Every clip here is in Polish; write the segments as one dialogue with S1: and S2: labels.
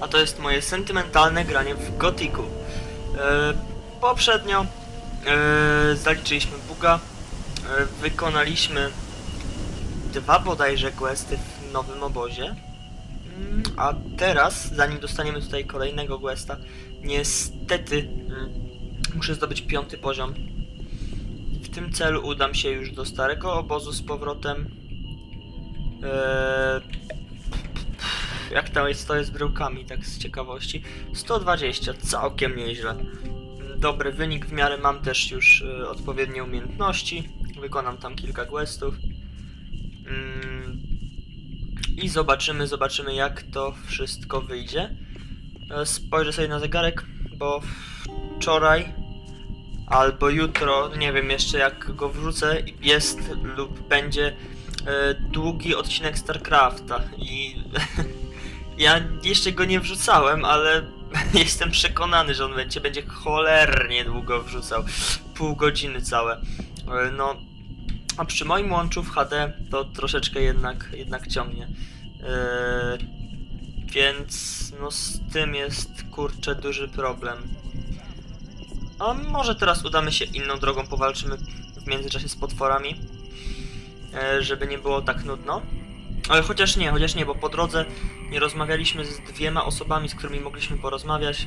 S1: a to jest moje sentymentalne granie w Gothicu. E, poprzednio e, zaliczyliśmy buga, e, wykonaliśmy dwa bodajże questy w nowym obozie, Mm, a teraz, zanim dostaniemy tutaj kolejnego questa, niestety mm, muszę zdobyć piąty poziom. W tym celu udam się już do starego obozu z powrotem. Jak tam jest, to jest z bryłkami, tak z ciekawości. 120, całkiem nieźle. Dobry wynik, w miarę mam też już e, odpowiednie umiejętności. Wykonam tam kilka questów. Mm, I zobaczymy, zobaczymy jak to wszystko wyjdzie. E, Spojrzę sobie na zegarek, bo wczoraj albo jutro, nie wiem jeszcze jak go wrzucę, jest lub będzie e, długi odcinek StarCrafta i ja jeszcze go nie wrzucałem, ale jestem przekonany, że on będzie, będzie cholernie długo wrzucał. Pół godziny całe. E, No, a przy moim łączu w HD to troszeczkę jednak, jednak ciągnie. E, więc no z tym jest kurczę duży problem. A może teraz udamy się inną drogą, powalczymy w międzyczasie z potworami, e, żeby nie było tak nudno. Ale chociaż nie, chociaż nie, bo po drodze nie rozmawialiśmy z dwiema osobami, z którymi mogliśmy porozmawiać.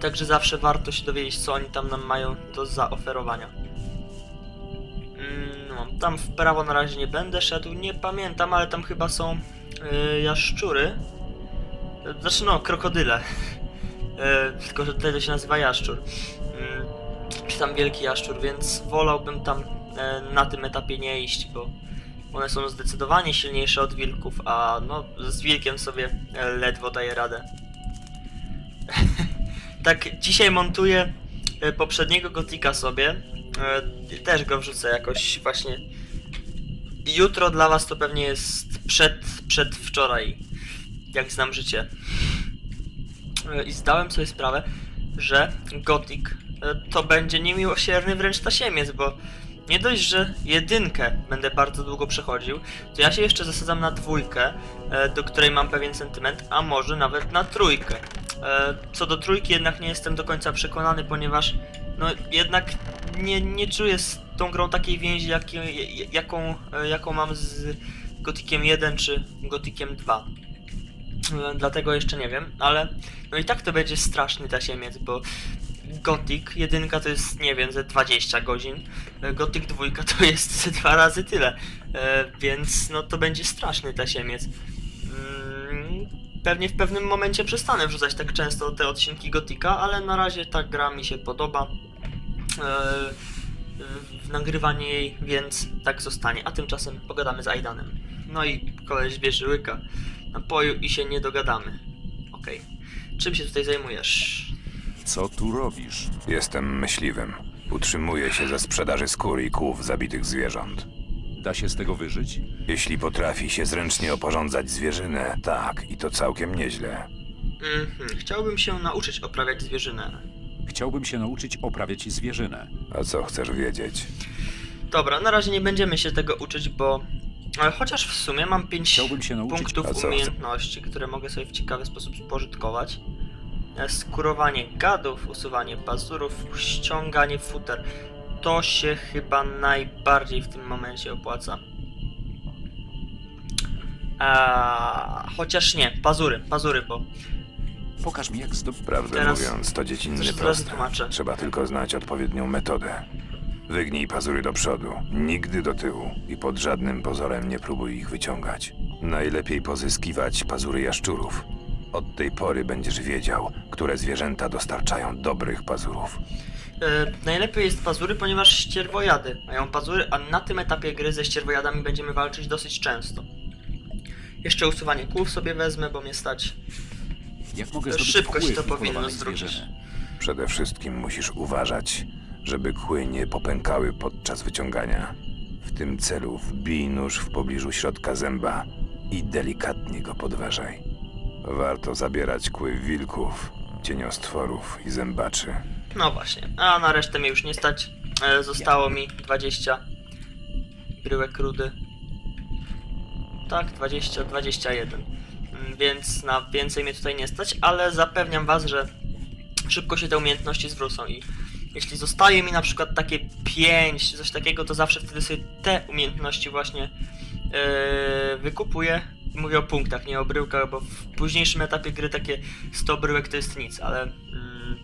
S1: Także zawsze warto się dowiedzieć, co oni tam nam mają do zaoferowania. Mm, No, tam w prawo na razie nie będę szedł, nie pamiętam, ale tam chyba są y, jaszczury. Znaczy no, krokodyle. E, tylko, że tutaj to się nazywa jaszczur. Mm, czy tam wielki jaszczur, więc wolałbym tam e, na tym etapie nie iść, bo one są zdecydowanie silniejsze od wilków, a no z wilkiem sobie e, ledwo daję radę. tak, dzisiaj montuję e, poprzedniego gotika sobie. E, też go wrzucę jakoś właśnie. Jutro dla was to pewnie jest przed, przed wczoraj, jak znam życie. I zdałem sobie sprawę, że Gothic e, to będzie niemiłosierny wręcz tasiemiec, bo nie dość, że jedynkę będę bardzo długo przechodził, to ja się jeszcze zasadzam na dwójkę, e, do której mam pewien sentyment, a może nawet na trójkę. E, Co do trójki jednak nie jestem do końca przekonany, ponieważ no jednak nie, nie czuję z tą grą takiej więzi, jakiej- jaką, e, jaką mam z Gotikiem 1 czy Gotikiem 2. E, Dlatego jeszcze nie wiem, ale no i tak to będzie straszny tasiemiec, bo Gothic 1 to jest, nie wiem, ze 20 godzin, e, Gothic 2 to jest ze dwa razy tyle, e, więc no to będzie straszny tasiemiec. Mm, Pewnie w pewnym momencie przestanę wrzucać tak często te odcinki Gotika, ale na razie ta gra mi się podoba. E, w nagrywanie jej, więc tak zostanie. A tymczasem pogadamy z Aidanem. No i koleś bierze łyka napoju i się nie dogadamy. Okej. Czym się tutaj zajmujesz?
S2: Co tu robisz?
S3: Jestem myśliwym. Utrzymuję się ze sprzedaży skór i kłów zabitych zwierząt.
S2: Da się z tego wyżyć?
S3: Jeśli potrafi się zręcznie oporządzać zwierzynę, tak, i to całkiem nieźle.
S1: Mhm. Chciałbym się nauczyć oprawiać zwierzynę.
S2: Chciałbym się nauczyć oprawiać zwierzynę.
S3: A co chcesz wiedzieć?
S1: Dobra, na razie nie będziemy się tego uczyć, bo... Ale chociaż w sumie mam 5
S2: Chciałbym się nauczyć-
S1: punktów
S3: A co?
S1: umiejętności, które mogę sobie w ciekawy sposób spożytkować. Skurowanie gadów, usuwanie pazurów, ściąganie futer. To się chyba najbardziej w tym momencie opłaca. A, chociaż nie, pazury, pazury, bo
S2: Pokaż mi jak zdobyć...
S3: Prawdę
S1: Teraz-
S3: mówiąc, to dziecinny
S1: Zresztą
S3: proste. Trzeba tylko znać odpowiednią metodę. Wygnij pazury do przodu, nigdy do tyłu i pod żadnym pozorem nie próbuj ich wyciągać. Najlepiej pozyskiwać pazury jaszczurów. Od tej pory będziesz wiedział, które zwierzęta dostarczają dobrych pazurów.
S1: E, najlepiej jest pazury, ponieważ ścierwojady mają pazury, a na tym etapie gry ze ścierwojadami będziemy walczyć dosyć często. Jeszcze usuwanie kłów sobie wezmę, bo mnie stać.
S2: Jak mogę zdobyć
S1: Szybko się
S2: kły
S1: to powinno zwrócić.
S3: Przede wszystkim musisz uważać, żeby kły nie popękały podczas wyciągania. W tym celu wbij nóż w pobliżu środka zęba i delikatnie go podważaj. Warto zabierać kły wilków, cieniostworów i zębaczy.
S1: No właśnie, a na resztę mnie już nie stać. E, zostało mi 20 bryłek rudy. Tak, 20, 21. mm, więc na więcej mnie tutaj nie stać, ale zapewniam was, że szybko się te umiejętności zwrócą i jeśli zostaje mi na przykład takie 5, coś takiego, to zawsze wtedy sobie te umiejętności właśnie yy, wykupuję. Mówię o punktach, nie o bryłkach, bo w późniejszym etapie gry takie 100 bryłek to jest nic, ale... Mm,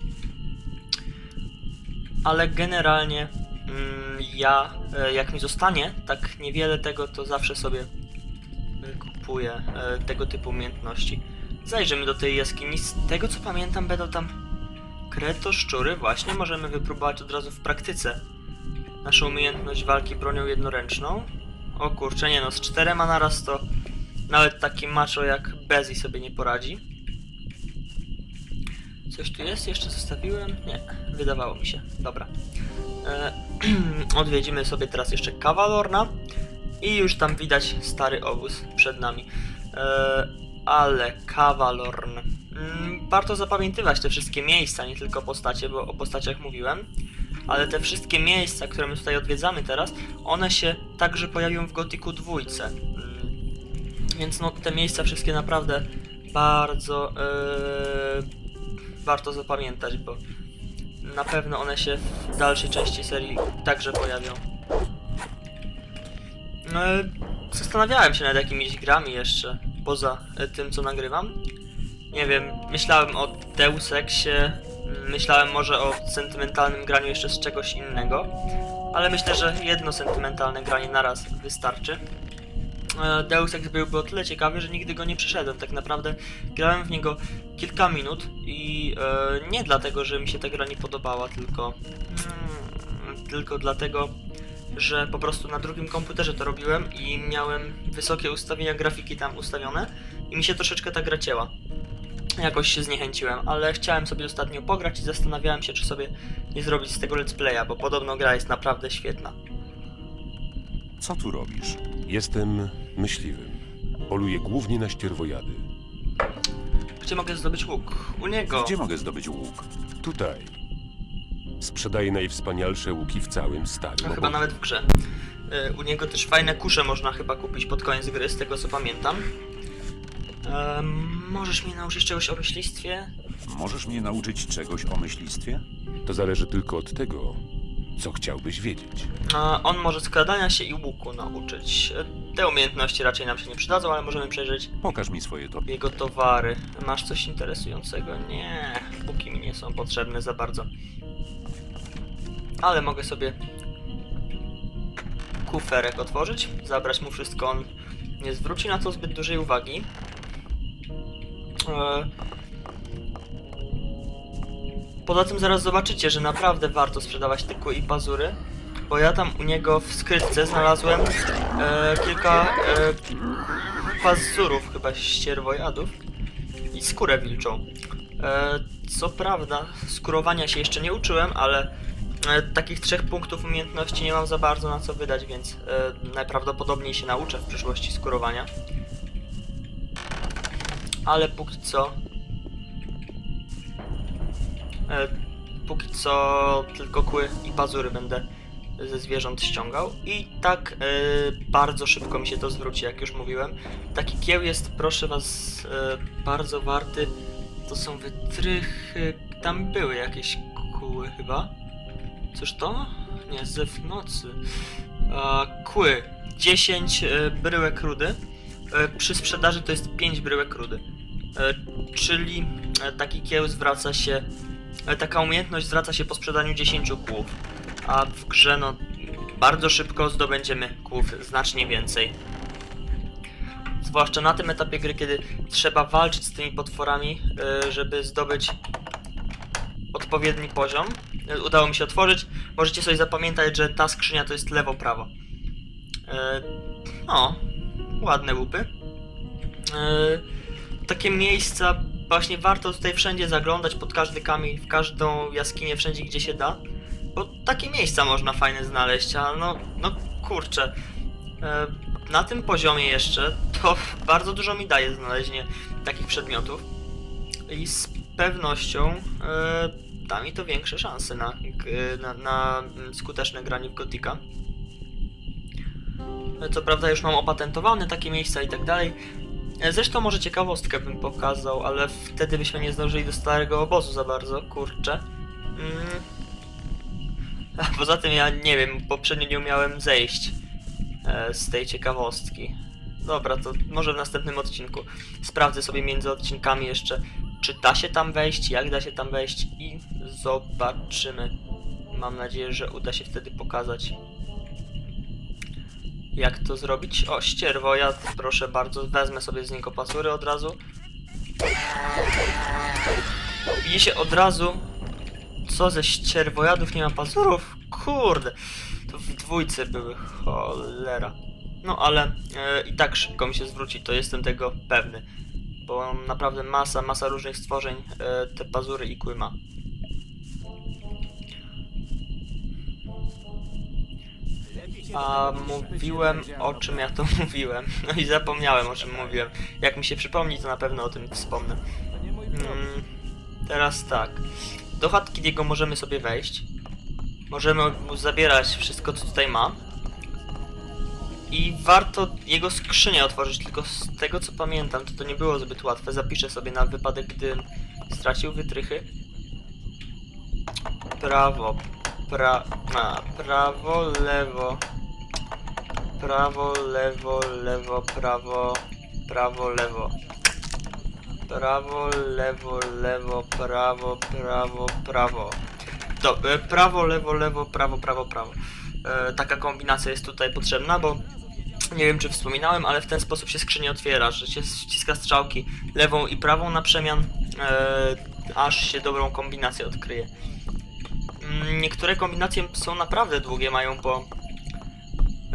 S1: ale generalnie mm, ja, e, jak mi zostanie tak niewiele tego, to zawsze sobie kupuję e, tego typu umiejętności. Zajrzymy do tej jaskini. Z tego co pamiętam, będą tam kreto szczury. Właśnie możemy wypróbować od razu w praktyce naszą umiejętność walki bronią jednoręczną. O kurczę, nie no, z czterema naraz to nawet taki macho jak Bezi sobie nie poradzi. Coś tu jest? Jeszcze zostawiłem? Nie, wydawało mi się. Dobra. E, odwiedzimy sobie teraz jeszcze Kawalorna. I już tam widać stary obóz przed nami. E, ale Kawalorn. Mm, warto zapamiętywać te wszystkie miejsca, nie tylko postacie, bo o postaciach mówiłem. Ale te wszystkie miejsca, które my tutaj odwiedzamy teraz, one się także pojawią w Gotiku dwójce. Więc no te miejsca wszystkie naprawdę bardzo e, warto zapamiętać, bo na pewno one się w dalszej części serii także pojawią. E, zastanawiałem się nad jakimiś grami jeszcze, poza e, tym co nagrywam. Nie wiem, myślałem o Deus Exie, myślałem może o sentymentalnym graniu jeszcze z czegoś innego, ale myślę, że jedno sentymentalne granie naraz wystarczy. E, Deus Ex byłby o tyle ciekawy, że nigdy go nie przeszedłem. Tak naprawdę grałem w niego kilka minut i e, nie dlatego, że mi się ta gra nie podobała, tylko, mm, tylko dlatego, że po prostu na drugim komputerze to robiłem i miałem wysokie ustawienia grafiki tam ustawione i mi się troszeczkę ta gra cięła. Jakoś się zniechęciłem, ale chciałem sobie ostatnio pograć i zastanawiałem się, czy sobie nie zrobić z tego let's playa, bo podobno gra jest naprawdę świetna.
S4: Co tu robisz? Jestem myśliwym. Poluję głównie na ścierwojady.
S1: Gdzie mogę zdobyć łuk? U niego.
S2: Gdzie mogę zdobyć łuk?
S4: Tutaj. Sprzedaję najwspanialsze łuki w całym starym
S1: No, chyba nawet w grze. Y, U niego też fajne kusze można chyba kupić pod koniec gry, z tego co pamiętam. Możesz mnie nauczyć czegoś o myślistwie?
S2: Możesz mnie nauczyć czegoś o myślistwie?
S4: To zależy tylko od tego, co chciałbyś wiedzieć.
S1: A, on może skradania się i łuku nauczyć. Te umiejętności raczej nam się nie przydadzą, ale możemy przejrzeć
S2: Pokaż mi swoje to.
S1: jego towary. Masz coś interesującego? Nie, póki mi nie są potrzebne za bardzo. Ale mogę sobie kuferek otworzyć, zabrać mu wszystko. On nie zwróci na to zbyt dużej uwagi. E, Poza tym zaraz zobaczycie, że naprawdę warto sprzedawać kły i pazury, bo ja tam u niego w skrytce znalazłem e, kilka e, pazurów, chyba ścierwojadów i skórę wilczą. E, co prawda, skórowania się jeszcze nie uczyłem, ale e, takich trzech punktów umiejętności nie mam za bardzo na co wydać, więc e, najprawdopodobniej się nauczę w przyszłości skórowania. Ale póki co. E, póki co tylko kły i pazury będę ze zwierząt ściągał i tak e, bardzo szybko mi się to zwróci, jak już mówiłem. Taki kieł jest, proszę was, e, bardzo warty. To są wytrychy. Tam były jakieś kły chyba. Cóż to? Nie, zew nocy. A, kły. 10 e, bryłek rudy. Przy sprzedaży to jest 5 bryłek rudy. Czyli taki kieł zwraca się. E, taka umiejętność zwraca się po sprzedaniu 10 kłów. A w grze, no, bardzo szybko zdobędziemy kłów znacznie więcej. Zwłaszcza na tym etapie gry, kiedy trzeba walczyć z tymi potworami, e, żeby zdobyć odpowiedni poziom. E, Udało mi się otworzyć. Możecie sobie zapamiętać, że ta skrzynia to jest lewo-prawo. E, No, ładne łupy. Takie miejsca właśnie warto tutaj wszędzie zaglądać, pod każdy kamień, w każdą jaskinię, wszędzie gdzie się da. Bo takie miejsca można fajne znaleźć, a no, no kurczę. E, na tym poziomie jeszcze to bardzo dużo mi daje znalezienie takich przedmiotów. I z pewnością e, da mi to większe szanse na, na, na skuteczne granie w Gotika. E, Co prawda już mam opatentowane takie miejsca i tak dalej. E, Zresztą może ciekawostkę bym pokazał, ale wtedy byśmy nie zdążyli do starego obozu za bardzo, kurczę. Mm. A poza tym ja nie wiem, poprzednio nie umiałem zejść e, z tej ciekawostki. Dobra, to może w następnym odcinku sprawdzę sobie między odcinkami jeszcze, czy da się tam wejść, jak da się tam wejść i zobaczymy. Mam nadzieję, że uda się wtedy pokazać jak to zrobić. O, ścierwojad, proszę bardzo, wezmę sobie z niego pasury od razu. I się od razu... Co ze ścierwojadów nie ma pazurów? Kurde, to w dwójce były, cholera. No ale e, i tak szybko mi się zwróci, to jestem tego pewny. Bo naprawdę masa, masa różnych stworzeń e, te pazury i kły ma. A mówiłem o czym ja to mówiłem. No i zapomniałem o czym mówiłem. Jak mi się przypomni, to na pewno o tym wspomnę. Mm, teraz tak. Do chatki Diego możemy sobie wejść. Możemy mu zabierać wszystko, co tutaj ma. I warto jego skrzynię otworzyć, tylko z tego co pamiętam, to to nie było zbyt łatwe. Zapiszę sobie na wypadek, gdy stracił wytrychy. Prawo, pra... A, prawo, lewo. Prawo, lewo, lewo, prawo, prawo, lewo. Prawo, lewo, lewo, prawo, prawo, prawo. Do, e, prawo, lewo, lewo, prawo, prawo, prawo. E, taka kombinacja jest tutaj potrzebna, bo nie wiem czy wspominałem, ale w ten sposób się skrzynia otwiera, że się ściska strzałki lewą i prawą na przemian, e, aż się dobrą kombinację odkryje. Mm, Niektóre kombinacje są naprawdę długie, mają po.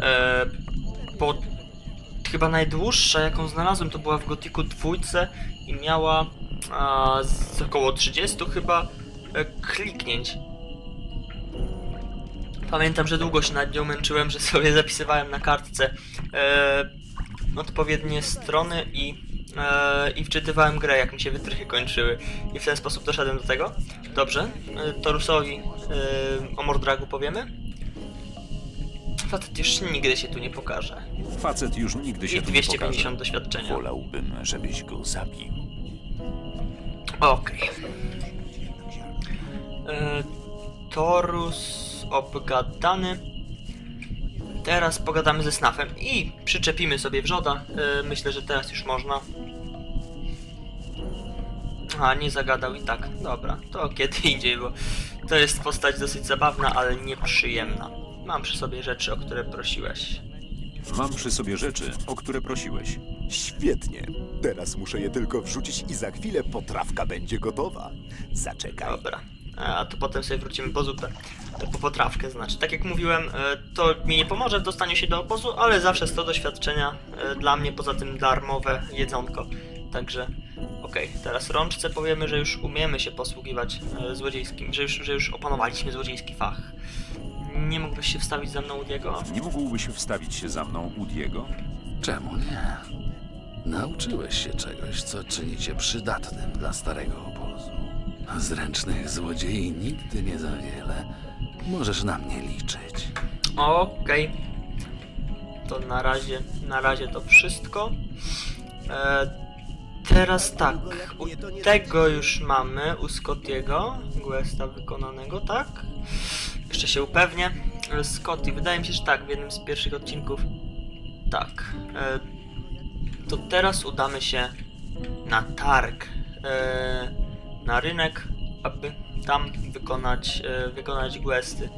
S1: E, po. Chyba najdłuższa, jaką znalazłem, to była w Gotiku dwójce i miała a, z około 30 chyba e, kliknięć. Pamiętam, że długo się nad nią męczyłem, że sobie zapisywałem na kartce e, odpowiednie strony i, e, i wczytywałem grę, jak mi się wytrychy kończyły. I w ten sposób doszedłem do tego. Dobrze, e, Torusowi e, o Mordragu powiemy. Facet już nigdy się tu nie pokaże.
S2: Facet już nigdy się
S1: I
S2: tu nie
S1: 250
S2: pokaże.
S1: doświadczenia.
S2: Wolałbym, żebyś go zabił.
S1: Okej. E, Torus obgadany. Teraz pogadamy ze Snafem i przyczepimy sobie wrzoda. E, myślę, że teraz już można. A, nie zagadał i tak. Dobra, to kiedy indziej, bo to jest postać dosyć zabawna, ale nieprzyjemna. Mam przy sobie rzeczy, o które prosiłeś.
S2: Mam przy sobie rzeczy, o które prosiłeś.
S5: Świetnie. Teraz muszę je tylko wrzucić i za chwilę potrawka będzie gotowa. Zaczekaj.
S1: Dobra. A to potem sobie wrócimy po zupę. To po potrawkę znaczy. Tak jak mówiłem, e, to mi nie pomoże w dostaniu się do obozu, ale zawsze 100 doświadczenia e, dla mnie, poza tym darmowe jedzonko. Także okej, teraz rączce powiemy, że już umiemy się posługiwać e, złodziejskim, że już, że już opanowaliśmy złodziejski fach. Nie mógłbyś się wstawić za mną u Diego?
S2: Nie mógłbyś wstawić się za mną u Diego?
S6: Czemu nie? Nauczyłeś się czegoś, co czyni cię przydatnym dla starego obozu. Zręcznych złodziei nigdy nie za wiele. Możesz na mnie liczyć.
S1: Okej. To na razie, na razie to wszystko. E, teraz tak, u tego już mamy, u Scottiego, questa wykonanego, tak? Jeszcze się upewnię. E, Scotty, wydaje mi się, że tak, w jednym z pierwszych odcinków. Tak. E, to teraz udamy się na targ, e, na rynek, aby tam wykonać, wykonać questy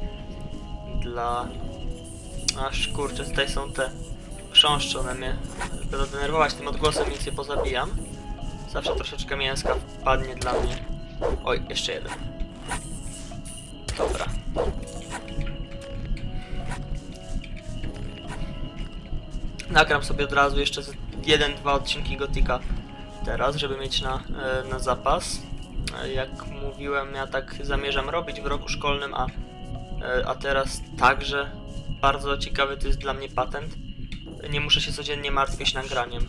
S1: dla... Aż kurczę, tutaj są te chrząszcze, one mnie będą denerwować tym odgłosem, więc je pozabijam. Zawsze troszeczkę mięska wpadnie dla mnie. Oj, jeszcze jeden. Dobra. Nagram sobie od razu jeszcze jeden, dwa odcinki Gotika teraz, żeby mieć na, e, na zapas. E, Jak mówiłem, ja tak zamierzam robić w roku szkolnym, a E, A teraz także bardzo ciekawy to jest dla mnie patent. Nie muszę się codziennie martwić nagraniem.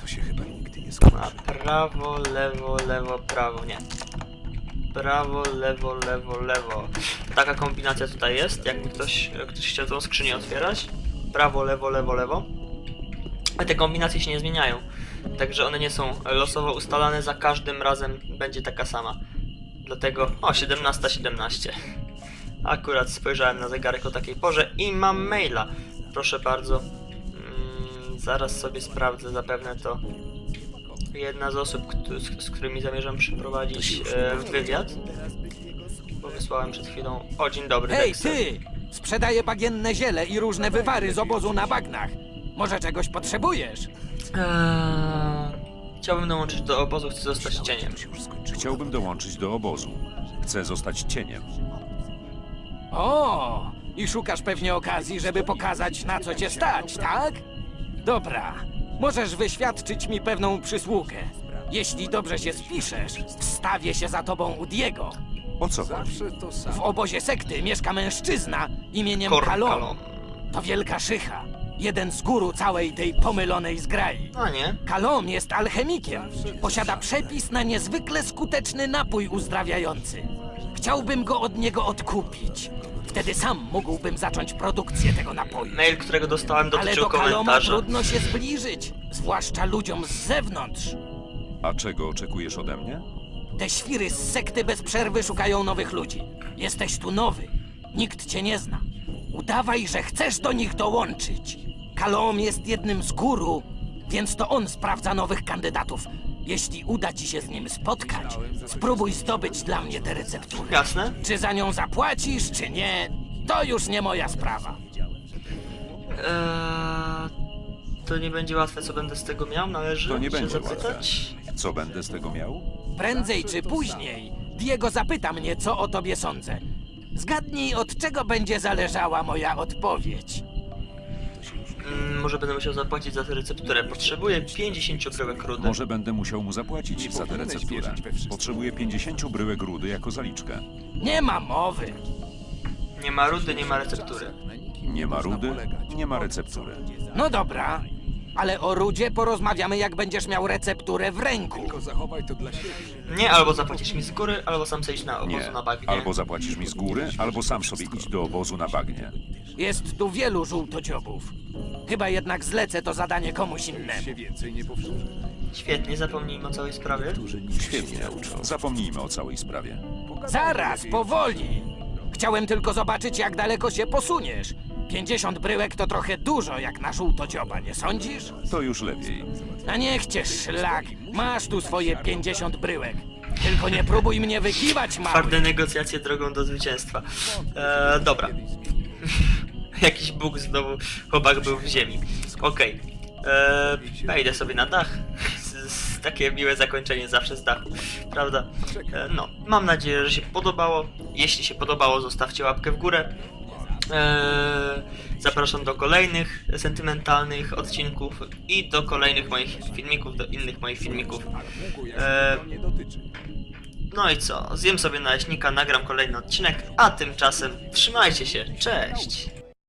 S3: To się chyba nigdy nie
S1: A
S3: skończy.
S1: prawo, lewo, lewo, prawo, nie. Prawo, lewo, lewo, lewo. Taka kombinacja tutaj jest, jakby ktoś, ktoś chciał tą skrzynię otwierać. Prawo, lewo, lewo, lewo. Ale te kombinacje się nie zmieniają. Także one nie są losowo ustalane, za każdym razem będzie taka sama. Dlatego, o 17.17. 17. Akurat spojrzałem na zegarek o takiej porze i mam maila. Proszę bardzo. Mm, zaraz sobie sprawdzę, zapewne to jedna z osób, z którymi zamierzam przeprowadzić e, wywiad. Wysłałem przed chwilą. O, dzień dobry,
S7: Hej,
S1: Dexter.
S7: ty! Sprzedaję bagienne ziele i różne wywary z obozu na bagnach. Może czegoś potrzebujesz?
S1: Eee, chciałbym dołączyć do obozu, chcę zostać cieniem.
S2: Chciałbym dołączyć do obozu. Chcę zostać cieniem.
S7: O, i szukasz pewnie okazji, żeby pokazać, na co cię stać, tak? Dobra, możesz wyświadczyć mi pewną przysługę. Jeśli dobrze się spiszesz, wstawię się za tobą u Diego.
S2: O co chodzi?
S7: W obozie sekty mieszka mężczyzna imieniem Kalon.
S1: Kalon.
S7: To wielka szycha. Jeden z guru całej tej pomylonej zgrai.
S1: No nie.
S7: Kalom jest alchemikiem. Posiada przepis na niezwykle skuteczny napój uzdrawiający. Chciałbym go od niego odkupić. Wtedy sam mógłbym zacząć produkcję tego napoju.
S1: Mail, którego dostałem,
S7: Ale
S1: dotyczył
S7: do Kaloma
S1: komentarza.
S7: trudno się zbliżyć, zwłaszcza ludziom z zewnątrz.
S2: A czego oczekujesz ode mnie?
S7: Te świry z sekty bez przerwy szukają nowych ludzi. Jesteś tu nowy. Nikt cię nie zna. Udawaj, że chcesz do nich dołączyć. Kalom jest jednym z guru, więc to on sprawdza nowych kandydatów. Jeśli uda ci się z nim spotkać, spróbuj zdobyć dla mnie tę recepturę.
S1: Jasne.
S7: Czy za nią zapłacisz, czy nie, to już nie moja sprawa.
S1: Eee, to nie będzie łatwe, co będę z tego miał, należy
S2: To nie
S1: się
S2: będzie łatwe.
S1: zapytać.
S2: Co będę z tego miał?
S7: Prędzej czy później Diego zapyta mnie, co o tobie sądzę. Zgadnij, od czego będzie zależała moja odpowiedź.
S1: Mm, może będę musiał zapłacić za tę recepturę. Potrzebuję 50 bryłek rudy.
S2: Może będę musiał mu zapłacić za tę recepturę. Potrzebuję 50 bryłek rudy jako zaliczkę.
S7: Nie ma mowy.
S1: Nie ma rudy, nie ma receptury.
S2: Nie ma rudy, nie ma receptury.
S7: No dobra, ale o Rudzie porozmawiamy, jak będziesz miał recepturę w ręku.
S1: Nie, albo zapłacisz mi z góry, albo sam sobie idź na obozu
S2: Nie.
S1: na bagnie.
S2: Albo zapłacisz mi z góry, albo sam sobie idź do obozu na bagnie.
S7: Jest tu wielu żółtodziobów. Chyba jednak zlecę to zadanie komuś innemu.
S1: Świetnie, zapomnijmy o całej sprawie.
S2: Świetnie. Zapomnijmy o całej sprawie.
S7: Zaraz, powoli. Chciałem tylko zobaczyć, jak daleko się posuniesz. 50 bryłek to trochę dużo, jak na żółtodzioba, nie sądzisz?
S2: To już lepiej.
S7: A niech cię szlak. Masz tu swoje 50 bryłek. Tylko nie próbuj mnie wykiwać, mały.
S1: Twarde negocjacje drogą do zwycięstwa. Eee, dobra. Jakiś bóg znowu, chłopak był w ziemi. Okej. Eee, wejdę sobie na dach. Takie miłe zakończenie zawsze z dachu, prawda? Eee, no, mam nadzieję, że się podobało. Jeśli się podobało, zostawcie łapkę w górę. Eee, zapraszam do kolejnych sentymentalnych odcinków i do kolejnych moich filmików, do innych moich filmików. Eee, no i co? Zjem sobie naleśnika, nagram kolejny odcinek, a tymczasem trzymajcie się. Cześć!